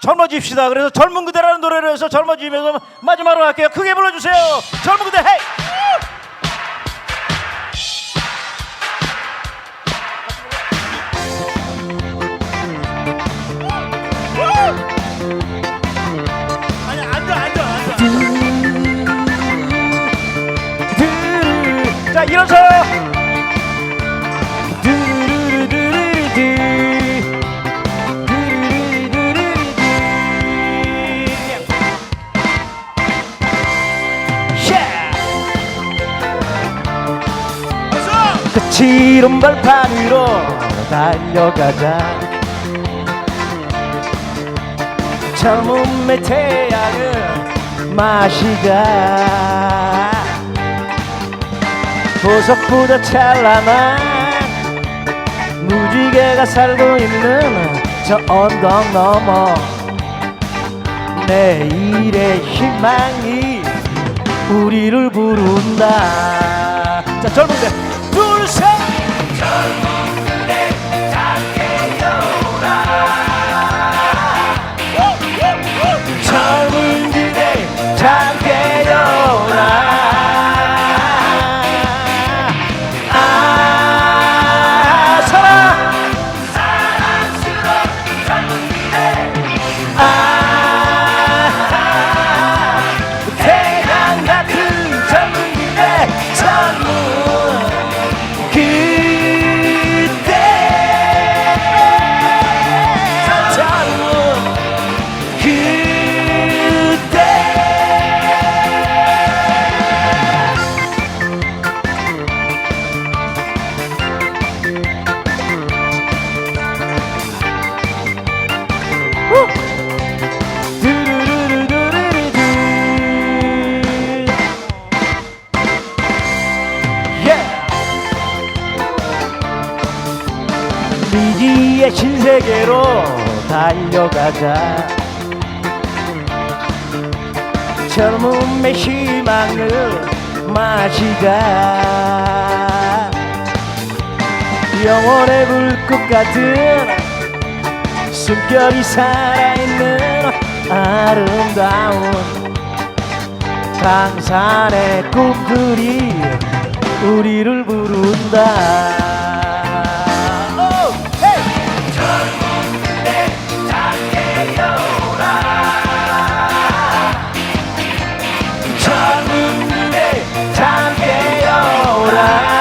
젊어집시다. 그래서 젊은 그대라는 노래를 해서 젊어지면서 마지막으로 할게요. 크게 불러주세요. 젊은 그대 헤이. 아니 앉아. 끝이론 벌판으로 달려가자. 젊음의 태양을 마시자. 보석보다 찬란한 무지개가 살고 있는 저 언덕 너머. 내일의 희망이 우리를 부른다. 자 젊은데 미지의 신세계로 달려가자. 젊음의 희망을 마시자. 영원의 불꽃 같은 숨결이 살아있는 아름다운 강산의 꿈들이 우리를 부른다 รา